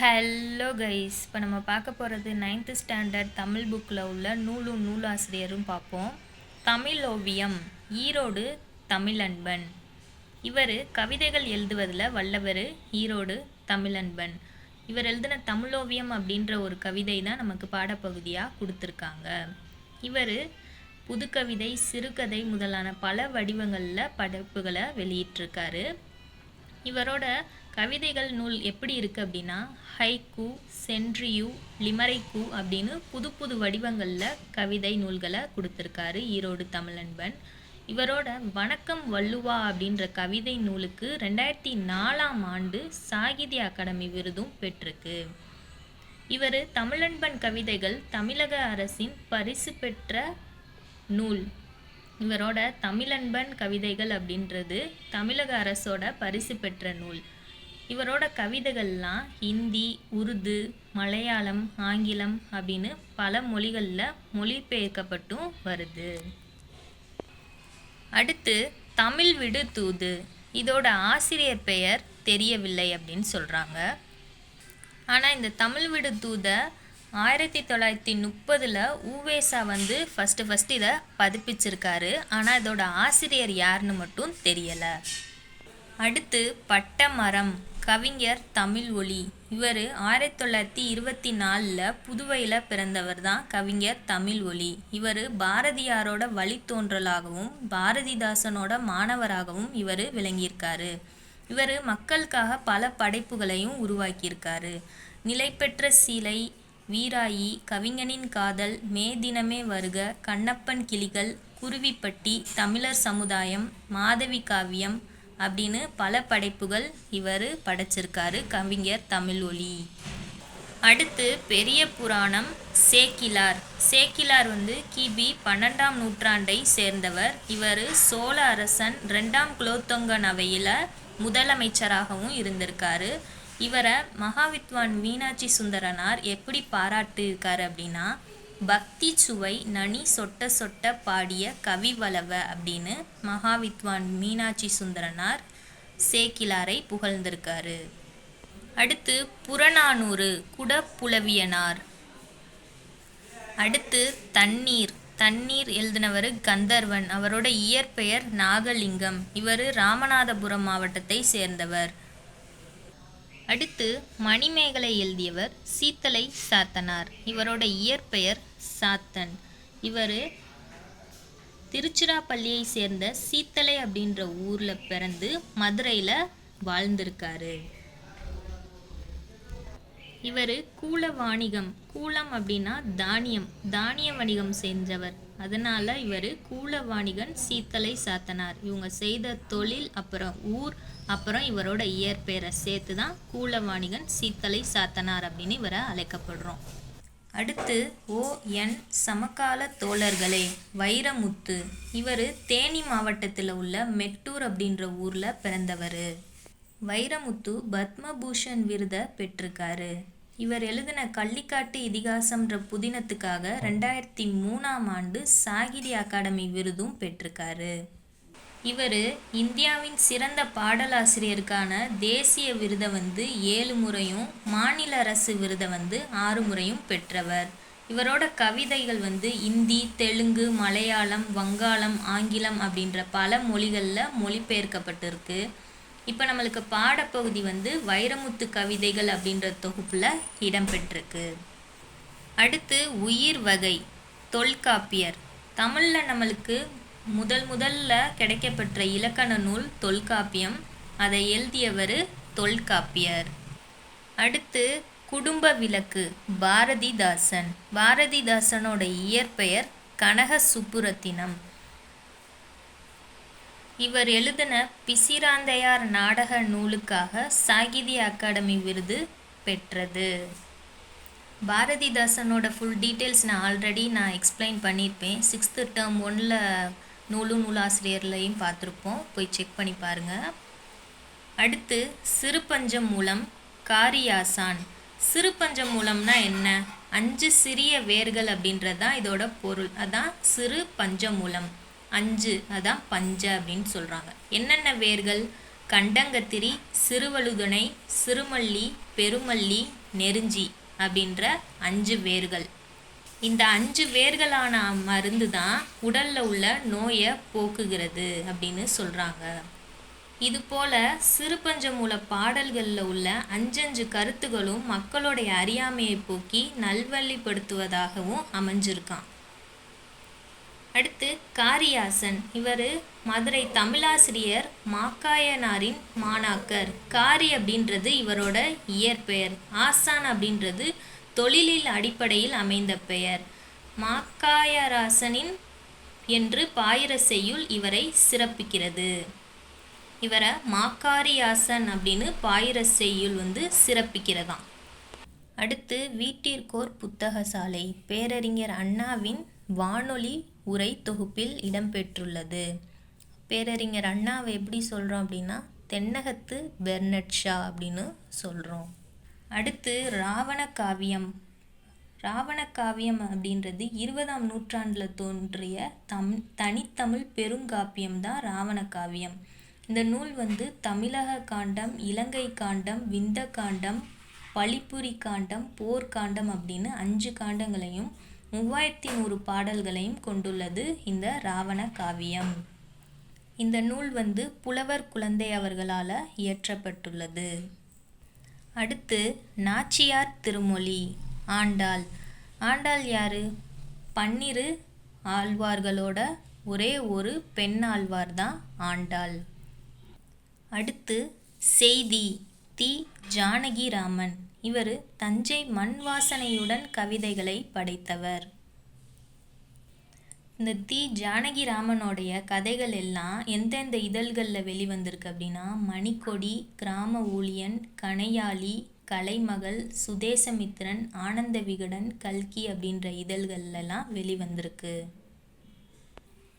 Hello guys இப்போ நம்ம பார்க்க போகிறது நைன்த்து ஸ்டாண்டர்ட் தமிழ் புக்கில் உள்ள நூலும் நூலாசிரியரும் பார்ப்போம். தமிழ் ஓவியம் ஈரோடு தமிழன்பன். இவர் கவிதைகள் எழுதுவதில் வல்லவர் ஈரோடு தமிழன்பன். இவர் எழுதின தமிழோவியம் அப்படின்ற ஒரு கவிதை தான் நமக்கு பாடப்பகுதியாக கொடுத்துருக்காங்க. இவர் புதுக்கவிதை சிறுகதை முதலான பல வடிவங்களில் படைப்புகளை வெளியிட்டிருக்காரு. இவரோட கவிதைகள் நூல் எப்படி இருக்குது அப்படின்னா ஹைக்கூ சென்ட்ரியூ லிமரைக்கூ அப்படின்னு புது புது வடிவங்களில் கவிதை நூல்களை கொடுத்துருக்காரு ஈரோடு தமிழன்பன். இவரோட வணக்கம் வள்ளுவா அப்படின்ற கவிதை நூலுக்கு ரெண்டாயிரத்தி நாலாம் ஆண்டு சாகித்ய அகாடமி விருதும் பெற்றிருக்கு. இவர் தமிழன்பன் கவிதைகள் தமிழக அரசின் பரிசு பெற்ற நூல். இவரோட தமிழன்பன் கவிதைகள் அப்படின்றது தமிழக அரசோட பரிசு பெற்ற நூல். இவரோட கவிதைகள்லாம் ஹிந்தி உருது மலையாளம் ஆங்கிலம் அப்படின்னு பல மொழிகளில் மொழிபெயர்க்கப்பட்டும் வருது. அடுத்து தமிழ் விடு தூது. இதோட ஆசிரியர் பெயர் தெரியவில்லை அப்படின்னு சொல்கிறாங்க ஆனால் இந்த தமிழ் விடு தூதை ஆயிரத்தி தொள்ளாயிரத்தி முப்பதில் ஊவேசா வந்து ஃபஸ்ட்டு ஃபஸ்ட்டு இதை பதிப்பிச்சிருக்காரு. ஆனால் இதோட ஆசிரியர் யாருன்னு மட்டும் தெரியலை. அடுத்து பட்டமரம். கவிஞர் தமிழ் ஒளி இவர் ஆயிரத்தி தொள்ளாயிரத்தி இருபத்தி நாலில் புதுவையில் பிறந்தவர் தான் கவிஞர் தமிழ் ஒளி இவர் பாரதியாரோட வழித்தோன்றலாகவும் பாரதிதாசனோட மாணவராகவும் இவர் விளங்கியிருக்காரு. இவர் மக்களுக்காக பல படைப்புகளையும் உருவாக்கியிருக்காரு. நிலைபெற்ற சீலை வீராயி கவிஞனின் காதல் மே தினமே வருக கண்ணப்பன் கிளிகள் குருவிப்பட்டி தமிழர் சமுதாயம் மாதவி காவியம் அப்படின்னு பல படைப்புகள் இவர் படைச்சிருக்காரு. கவிஞர் தமிழ் ஒளி அடுத்து பெரிய புராணம் சேக்கிலார். சேக்கிலார் வந்து கிபி பன்னெண்டாம் நூற்றாண்டை சேர்ந்தவர். இவர் சோழ அரசன் ரெண்டாம் குலோத்தொங்கன் அவையில் முதலமைச்சராகவும் இருந்திருக்காரு. இவரை மகாவித்வான் மீனாட்சி சுந்தரனார் எப்படி பாராட்டியிருக்காரு அப்படின்னா பக்தி சுவை நனி சொட்ட சொட்ட பாடிய கவிவளவ அப்படின்னு மகாவித்வான் மீனாட்சி சுந்தரனார் சேக்கிலாரை புகழ்ந்திருக்காரு. அடுத்து புறநானூறு குடப்புலவியனார். அடுத்து தண்ணீர் தண்ணீர் எழுதினவர் கந்தர்வன் அவரோட இயற்பெயர் நாகலிங்கம் இவர் ராமநாதபுரம் மாவட்டத்தை சேர்ந்தவர். அடுத்து மணிமேகலை எழுதியவர் சீத்தலை சாத்தனார் இவரோட இயற்பெயர் சாத்தன். இவர் திருச்சிராப்பள்ளியை சேர்ந்த சீத்தலை அப்படின்ற ஊரில் பிறந்து மதுரையில் வாழ்ந்திருக்காரு. இவர் கூல வாணிகம் கூலம் அப்படின்னா தானியம் தானிய வணிகம் செஞ்சவர். அதனால் இவர் கூல வாணிகன் சீத்தலை சாத்தனார். இவங்க செய்த தொழில் அப்புறம் ஊர் அப்புறம் இவரோட இயற்பெயரை சேர்த்து தான் கூலவாணிகன் சீத்தலை சாத்தனார் அப்படின்னு இவரை அழைக்கப்படுறோம். அடுத்து ஓ என் சமகால தோழர்களே வைரமுத்து. இவர் தேனி மாவட்டத்தில் உள்ள மெட்டூர் அப்படின்ற ஊரில் பிறந்தவர். வைரமுத்து பத்மபூஷன் விருதை பெற்றிருக்காரு. இவர் எழுதின கள்ளிக்காட்டு இதிகாசம்ன்ற புதினத்துக்காக ரெண்டாயிரத்தி மூணாம் ஆண்டு சாகித்ய அகாடமி விருதும் பெற்றிருக்காரு. இவர் இந்தியாவின் சிறந்த பாடலாசிரியருக்கான தேசிய விருதை வந்து ஏழு முறையும் மாநில அரசு விருதை வந்து ஆறு முறையும் பெற்றவர். இவரோட கவிதைகள் வந்து இந்தி தெலுங்கு மலையாளம் வங்காளம் ஆங்கிலம் அப்படின்ற பல மொழிகளில் மொழிபெயர்க்கப்பட்டிருக்கு. இப்போ நம்மளுக்கு பாடப்பகுதி வந்து வைரமுத்து கவிதைகள் அப்படின்ற தொகுப்பில் இடம்பெற்றிருக்கு. அடுத்து உயிர் வகை தொல்காப்பியர். தமிழில் நம்மளுக்கு முதல் முதல்ல கிடைக்கப்பெற்ற இலக்கண நூல் தொல்காப்பியம். அதை எழுதியவர் தொல்காப்பியர். அடுத்து குடும்ப விளக்கு பாரதிதாசன். பாரதிதாசனோட இயற்பெயர் கனக சுப்புரத்தினம் இவர் எழுதின பிசிராந்தையார் நாடக நூலுக்காக சாகித்ய அகாடமி விருது பெற்றது. பாரதிதாசனோட ஃபுல் டீட்டெயில்ஸ் நான் ஆல்ரெடி நான் எக்ஸ்பிளைன் பண்ணியிருப்பேன். சிக்ஸ்த்து டேர்ம் ஒன்னில் நூலு நூலாசிரியர்லையும் பார்த்துருப்போம். போய் செக் பண்ணி பாருங்கள் அடுத்து சிறுபஞ்சம் மூலம் காரியாசான். சிறுபஞ்சம் மூலம்னா என்ன? அஞ்சு சிறிய வேர்கள் அப்படின்றது தான் இதோட பொருள். அதான் சிறு பஞ்சமூலம் அஞ்சு அதான் பஞ்ச அப்படின்னு சொல்கிறாங்க என்னென்ன வேர்கள்? கண்டங்கத்திரி சிறுவழுதுணை சிறுமல்லி பெருமல்லி நெருஞ்சி அப்படின்ற அஞ்சு வேர்கள். இந்த அஞ்சு வேர்களான மருந்து தான் உடலில் உள்ள நோயை போக்குகிறது அப்படின்னு சொல்கிறாங்க இது போல சிறுபஞ்சமூல பாடல்களில் உள்ள அஞ்சஞ்சு கருத்துகளும் மக்களுடைய அறியாமையை போக்கி நல்வழிப்படுத்துவதாகவும் அமைஞ்சிருக்கான் அடுத்து காரியாசன். இவர் மதுரை தமிழாசிரியர் மாக்காயனாரின் மாணாக்கர். காரி அப்படின்றது இவரோட இயற்பெயர். ஆசான் அப்படின்றது தொழிலில் அடிப்படையில் அமைந்த பெயர். மாக்காயராசனின் என்று பாயிர செய்யுள் இவரை சிறப்பிக்கிறது. இவரை மாக்காரியாசன் அப்படின்னு பாயிர செய்யுள் வந்து சிறப்பிக்கிறதாம். அடுத்து வீட்டிற்கோர் புத்தகசாலை பேரறிஞர் அண்ணாவின் வானொலி உரை தொகுப்பில் இடம்பெற்றுள்ளது. பேரறிஞர் அண்ணாவை எப்படி சொல்கிறோம் அப்படின்னா தென்னகத்து பெர்னட்ஷா அப்படின்னு சொல்கிறோம் அடுத்து ராவண காவியம் ராவண காவியம் அப்படின்றது இருபதாம் நூற்றாண்டில் தோன்றிய தம் தனித்தமிழ் பெருங்காப்பியம் தான் ராவண காவியம் இந்த நூல் வந்து தமிழக காண்டம் இலங்கை காண்டம் விந்த காண்டம் பழிப்புரி காண்டம் போர்க்காண்டம் அப்படின்னு அஞ்சு காண்டங்களையும் மூவாயிரத்தி நூறு பாடல்களையும் கொண்டுள்ளது இந்த ராவண காவியம் இந்த நூல் வந்து புலவர் குழந்தை அவர்களால் இயற்றப்பட்டுள்ளது. அடுத்து நாச்சியார் திருமொழி. ஆண்டாள். ஆண்டாள் யாரு? பன்னிரு ஆழ்வார்களோட ஒரே ஒரு பெண் ஆழ்வார் தான் ஆண்டாள். அடுத்து செய்தி. தி. ஜானகிராமன் இவர் தஞ்சை மண் வாசனையுடன் கவிதைகளை படைத்தவர். இந்த தி ஜானகிராமனோடைய கதைகள் எல்லாம் எந்தெந்த இதழ்களில் வெளிவந்திருக்கு அப்படின்னா மணிக்கொடி கிராம ஊழியன் கணையாளி கலைமகள் சுதேசமித்திரன் ஆனந்த விகடன் கல்கி அப்படின்ற இதழ்கள்லாம் வெளிவந்திருக்கு.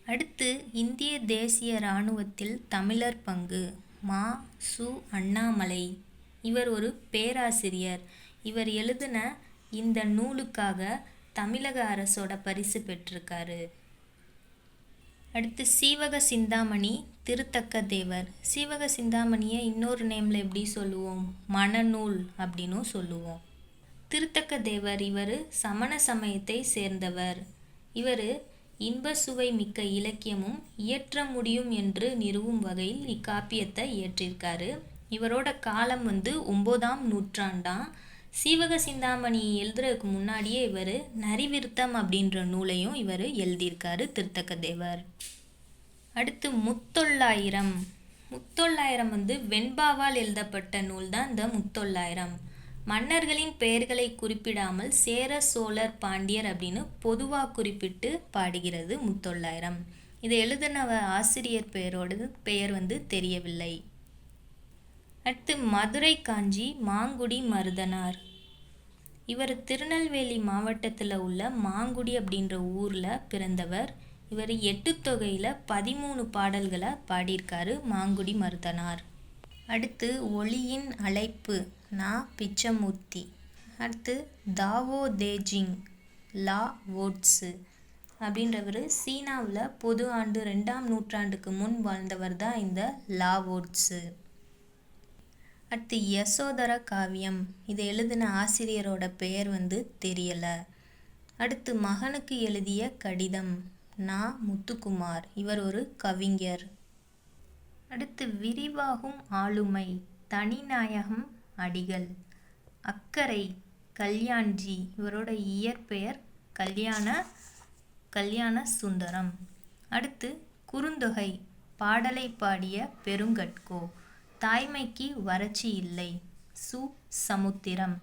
அடுத்து இந்திய தேசிய இராணுவத்தில் தமிழர் பங்கு மா. சு. அண்ணாமலை. இவர் ஒரு பேராசிரியர். இவர் எழுதின இந்த நூலுக்காக தமிழக அரசோட பரிசு பெற்றிருக்காரு. அடுத்து சீவக சிந்தாமணி திருத்தக்க தேவர். சீவக சிந்தாமணியை இன்னொரு நேமில் எப்படி சொல்லுவோம்? மணநூல் அப்படின்னும் சொல்லுவோம். திருத்தக்க தேவர் இவர் சமண சமயத்தை சேர்ந்தவர். இவர் இன்ப சுவை மிக்க இலக்கியமும் இயற்ற முடியும் என்று நிறுவும் வகையில் இக்காப்பியத்தை இயற்றியிருக்காரு இவரோட காலம் வந்து ஒம்போதாம் நூற்றாண்டாம். சீவக சிந்தாமணி எழுதுறதுக்கு முன்னாடியே இவர் நரிவிருத்தம் அப்படின்ற நூலையும் இவர் எழுதியிருக்காரு திருத்தக்க தேவர். அடுத்து முத்தொள்ளாயிரம். முத்தொள்ளாயிரம் வந்து வெண்பாவால் எழுதப்பட்ட நூல் தான் இந்த முத்தொள்ளாயிரம். மன்னர்களின் பெயர்களை குறிப்பிடாமல் சேர சோழர் பாண்டியர் அப்படின்னு பொதுவாக குறிப்பிட்டு பாடுகிறது முத்தொள்ளாயிரம். இதை எழுதின ஆசிரியர் பெயரோட பெயர் வந்து தெரியவில்லை. அடுத்து மதுரை காஞ்சி மாங்குடி மருதனார். இவர் திருநெல்வேலி மாவட்டத்தில் உள்ள மாங்குடி அப்படின்ற ஊரில் பிறந்தவர். இவர் எட்டு தொகையில் பதிமூணு பாடல்களை பாடியிருக்காரு மாங்குடி மருதனார். அடுத்து ஒளியின் அழைப்பு நா பிச்சமூர்த்தி. அடுத்து தாவோ தேஜிங் லா வோட்ஸு அப்படின்றவர் சீனாவில் பொது ஆண்டு ரெண்டாம் நூற்றாண்டுக்கு முன் வாழ்ந்தவர் தான் இந்த லா ஓட்ஸு அடுத்து யசோதர காவியம். இதை எழுதின ஆசிரியரோட பெயர் வந்து தெரியலை. அடுத்து மகனுக்கு எழுதிய கடிதம் நா. முத்துக்குமார். இவர் ஒரு கவிஞர். அடுத்து விரிவாகும் ஆளுமை தனிநாயகம் அடிகள். அக்கறை கல்யாண்ஜி. இவரோட இயற்பெயர் கல்யாண கல்யாண சுந்தரம். அடுத்து குறுந்தொகை பாடலை பாடிய பெருங்கட்கோ. தாய்மைக்கு வறட்சி இல்லை. சு. சமுத்திரம்.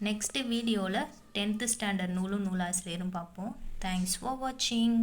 நெக்ஸ்ட் வீடியோவில் டென்த்து ஸ்டாண்டர்ட் நூலும் நூலாசிரியரும் பார்ப்போம். தேங்க்ஸ் ஃபார் வாட்சிங்